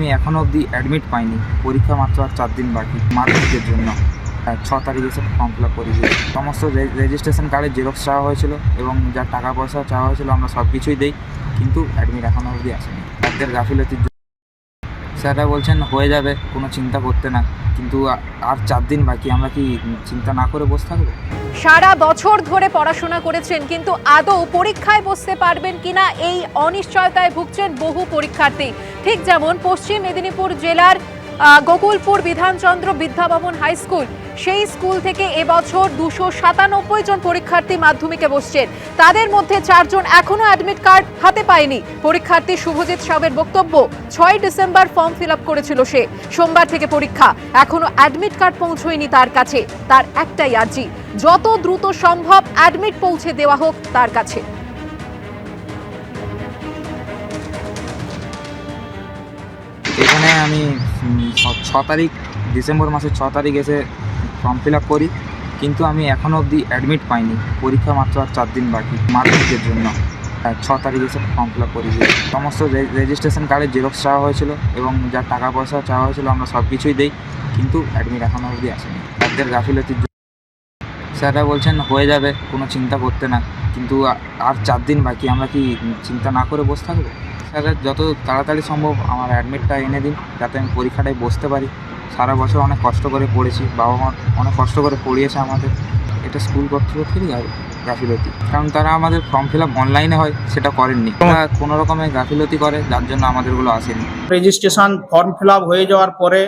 আমি এখনও অবধি অ্যাডমিট পাইনি। পরীক্ষা মাত্র আর চার দিন বাকি মাধ্যমিকের জন্য। হ্যাঁ, ছ তারিখে এসে ফর্ম ফিল আপ করে সমস্ত রেজিস্ট্রেশন কার্ডের জেরক্স চাওয়া হয়েছিল এবং যা টাকা পয়সা চাওয়া হয়েছিল আমরা সব কিছুই দিই কিন্তু অ্যাডমিট এখনও অবধি আসেনি। তাদের গাফিলতির জন্য স্যাররা বলছেন হয়ে যাবে কোনো চিন্তা করতে না। কিন্তু আর চার দিন বাকি আমরা কি চিন্তা না করে বসে থাকব? সারা বছর ধরে পড়াশোনা করেছেন কিন্তু আদৌ পরীক্ষায় বসতে পারবেন কিনা এই অনিশ্চয়তায় ভুগছেন বহু পরীক্ষার্থী। ঠিক যেমন পশ্চিম মেদিনীপুর জেলার গোকুলপুর বিধানচন্দ্র বিদ্যাভবন হাই স্কুল। সেই স্কুল থেকে এবছর দুশো সাতানব্বই জন পরীক্ষার্থী মাধ্যমিকে বসছেন। তাদের মধ্যে চারজন এখনও অ্যাডমিট কার্ড হাতে পায়নি। পরীক্ষার্থী শুভজিৎ সাহের বক্তব্য, ছয় ডিসেম্বর ফর্ম ফিল করেছিল সে। সোমবার থেকে পরীক্ষা, এখনও অ্যাডমিট কার্ড পৌঁছয়নি তার কাছে। তার একটাই আর্জি, যত দ্রুত সম্ভব অ্যাডমিট পৌঁছে দেওয়া হোক তার কাছে। এখানে আমি ছ- তারিখ, ডিসেম্বর মাসের ছ তারিখ এসে ফর্ম ফিল আপ করি। কিন্তু আমি এখনও অবধি অ্যাডমিট পাইনি। পরীক্ষা মাত্র আর চার দিন বাকি মাধ্যমিকের জন্য। ছ তারিখ এসে ফর্ম ফিল আপ করে সমস্ত রেজিস্ট্রেশন কার্ডের জেরক্স চাওয়া হয়েছিল এবং যা টাকা পয়সা চাওয়া হয়েছিল আমরা সব কিছুই দিই। কিন্তু অ্যাডমিট এখনও অবধি আসেনি। তাদের গাফিলতির স্যাররা বলছেন হয়ে যাবে কোনো চিন্তা করতে না। কিন্তু আর চার দিন বাকি আমরা কি চিন্তা না করে বসে থাকব? স্যারের যত তাড়াতাড়ি সম্ভব আমার অ্যাডমিটটা এনে দিন যাতে আমি পরীক্ষাটায় বসতে পারি। সারা বছর অনেক কষ্ট করে পড়েছি বাবা মা অনেক কষ্ট করে পড়িয়েছে আমাদের। এটা স্কুল কর্তৃপক্ষেরই গাফিলতি। কারণ তারা আমাদের ফর্ম ফিল আপ অনলাইনে হয় সেটা করেননি। তারা কোনো রকমের গাফিলতি করে যার জন্য আমাদেরগুলো আসেনি। রেজিস্ট্রেশন ফর্ম ফিল আপ হয়ে যাওয়ার পরে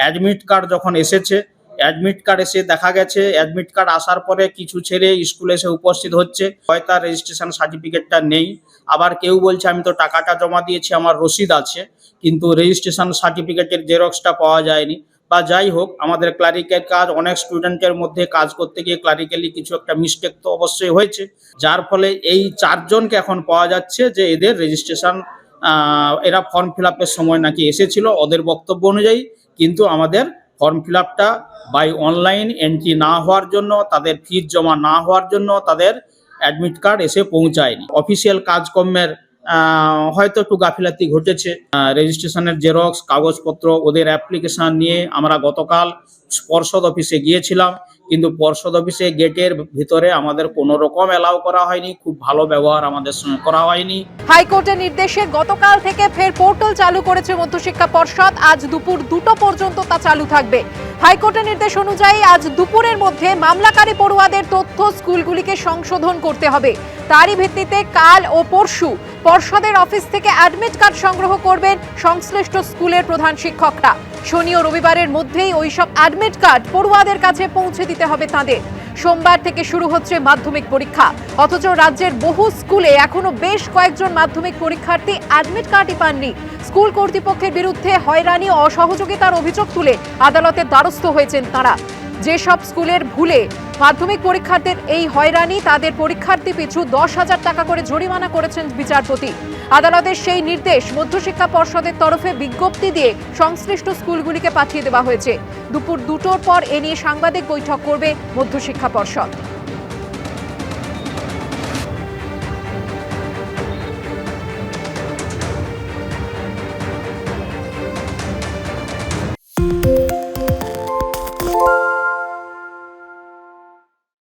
অ্যাডমিট কার্ড যখন এসেছে অ্যাডমিট কার্ড এসে দেখা গেছে। অ্যাডমিট কার্ড আসার পরে কিছু ছেলে স্কুলে এসে উপস্থিত হচ্ছে। হয় তার রেজিস্ট্রেশন সার্টিফিকেটটা নেই। আবার কেউ বলছে, আমি তো টাকাটা জমা দিয়েছি, আমার রসিদ আছে। কিন্তু রেজিস্ট্রেশন সার্টিফিকেটের জেরক্সটা পাওয়া যায়নি। বা যাই হোক, আমাদের ক্লারিক্যাল কাজ, অনেক স্টুডেন্টের মধ্যে কাজ করতে গিয়ে ক্লারিক্যালি কিছু একটা মিস্টেক তো অবশ্যই হয়েছে। যার ফলে এই চারজনকে এখন পাওয়া যাচ্ছে যে এদের রেজিস্ট্রেশন এরা ফর্ম ফিল সময় নাকি এসেছিল। ওদের বক্তব্য অনুযায়ী কিন্তু আমাদের ফর্ম ফিল আপটা বাই অনলাইন এন্ট্রি না হওয়ার জন্য, তাদের ফিজ জমা না হওয়ার জন্য তাদের অ্যাডমিট কার্ড এসে পৌঁছায়নি। অফিসিয়াল কাজকর্মের হয়তো একটু গাফিলাতি ঘটেছে। রেজিস্ট্রেশনের জেরক্স, কাগজপত্র, ওদের অ্যাপ্লিকেশান নিয়ে আমরা গতকাল স্পর্শদ অফিসে গিয়েছিলাম। কিন্তু পর্ষদ অফিসে গেটের ভিতরে আমাদের কোনো রকম অ্যালাউ করা হয়নি, খুব ভালো ব্যবহার আমাদের সঙ্গে করা হয়নি। হাইকোর্টের নির্দেশে গতকাল থেকে ফের পোর্টাল চালু করেছে মধ্যশিক্ষা পর্ষদ। আজ দুপুর দুটো পর্যন্ত তা চালু থাকবে। হাইকোর্টের নির্দেশ অনুযায়ী আজ দুপুরের মধ্যে মামলাকারী পড়ুয়াদের তথ্য স্কুলগুলিকে সংশোধন করতে হবে। তারই ভিত্তিতে কাল ও পরশু পর্ষদের অফিস থেকে অ্যাডমিট কার্ড সংগ্রহ করবেন সংশ্লিষ্ট স্কুলের প্রধান শিক্ষকরা। শনি ও রবিবারের মধ্যেই ওইসব অ্যাডমিট কার্ড পড়ুয়াদের কাছে পৌঁছে দিতে হবে তাদের। সোমবার থেকে শুরু হচ্ছে মাধ্যমিক পরীক্ষা। অথচ রাজ্যের বহু স্কুলে এখনও বেশ কয়েকজন মাধ্যমিক পরীক্ষার্থী অ্যাডমিট কার্ডই পাননি। স্কুল কর্তৃপক্ষের বিরুদ্ধে হয়রানি ও অসহযোগিতার অভিযোগ তুলে আদালতের দ্বারস্থ হয়েছেন তারা। যেসব স্কুলের ভুলে মাধ্যমিক পরীক্ষার্থীর এই হয়রানি, তাদের পরীক্ষার্থী পিছু দশ হাজার টাকা করে জরিমানা করেছেন বিচারপতি। আদালতের সেই নির্দেশ মধ্যশিক্ষা পর্ষদের তরফে বিজ্ঞপ্তি দিয়ে সংশ্লিষ্ট স্কুলগুলিকে পাঠিয়ে দেওয়া হয়েছে। দুপুর দুটোর পর এ নিয়ে সাংবাদিক বৈঠক করবে মধ্যশিক্ষা পর্ষদ।